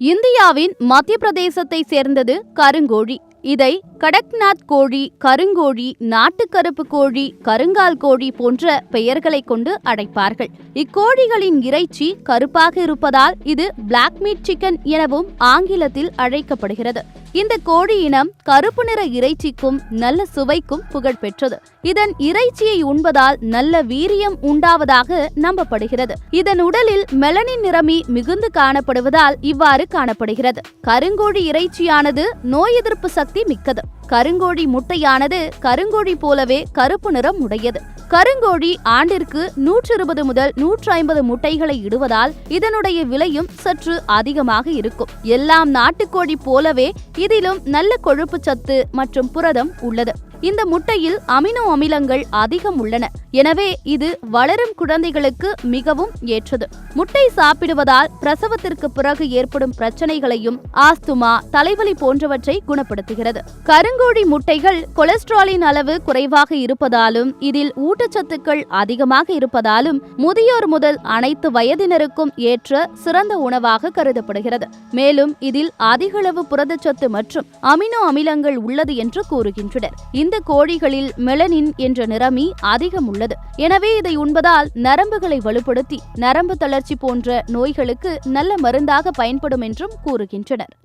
இந்தியாவின் மத்திய பிரதேசத்தை சேர்ந்தது கருங்கோழி. இதை கடக்நாத் கோழி கருங்கோழி நாட்டுக்கருப்பு கோழி கருங்கால் கோழி போன்ற பெயர்களை கொண்டு அழைப்பார்கள் இக்கோழிகளின் இறைச்சி கருப்பாக இருப்பதால் இது பிளாக் மீட் சிக்கன் எனவும் ஆங்கிலத்தில் அழைக்கப்படுகிறது. இந்த கோழி இனம் கருப்பு நிற இறைச்சிக்கும் நல்ல சுவைக்கும் புகழ்பெற்றது இதன் இறைச்சியை உண்பதால் நல்ல வீரியம் உண்டாவதாக நம்பப்படுகிறது. இதன் உடலில் மெலனின் நிறமி மிகுந்து காணப்படுவதால் இவ்வாறு காணப்படுகிறது. கருங்கோழி இறைச்சியானது நோய் எதிர்ப்பு சக்தி மிக்கது. கருங்கோழி முட்டையானது கருங்கோழி போலவே கருப்பு நிறம் உடையது. கருங்கோழி ஆண்டிற்கு நூற்றி இருபது முதல் நூற்று ஐம்பது முட்டைகளை இடுவதால் இதனுடைய விலையும் சற்று அதிகமாக இருக்கும். எல்லாம் நாட்டுக்கோழி போலவே இதிலும் நல்ல கொழுப்பு சத்து மற்றும் புரதம் உள்ளது. இந்த முட்டையில் அமினோ அமிலங்கள் அதிகம் உள்ளன. எனவே இது வளரும் குழந்தைகளுக்கு மிகவும் ஏற்றது. முட்டை சாப்பிடுவதால் பிரசவத்திற்கு பிறகு ஏற்படும் பிரச்சனைகளையும் ஆஸ்துமா தலைவலி போன்றவற்றை குணப்படுத்துகிறது. கருங்கோழி முட்டைகள் கொலஸ்ட்ராலின் அளவு குறைவாக இருப்பதாலும் இதில் ஊட்டச்சத்துக்கள் அதிகமாக இருப்பதாலும் முதியோர் முதல் அனைத்து வயதினருக்கும் ஏற்ற சிறந்த உணவாக கருதப்படுகிறது. மேலும் இதில் அதிகளவு புரதச்சத்து மற்றும் அமினோ அமிலங்கள் உள்ளது என்று கூறுகின்றனர். இந்த கோழிகளில் மெலனின் என்ற நிறமி அதிகம் உள்ளது எனவே இதை உண்பதால் நரம்புகளை வலுப்படுத்தி நரம்பு தளர்ச்சி போன்ற நோய்களுக்கு நல்ல மருந்தாக பயன்படும் என்றும் கூறுகின்றனர்.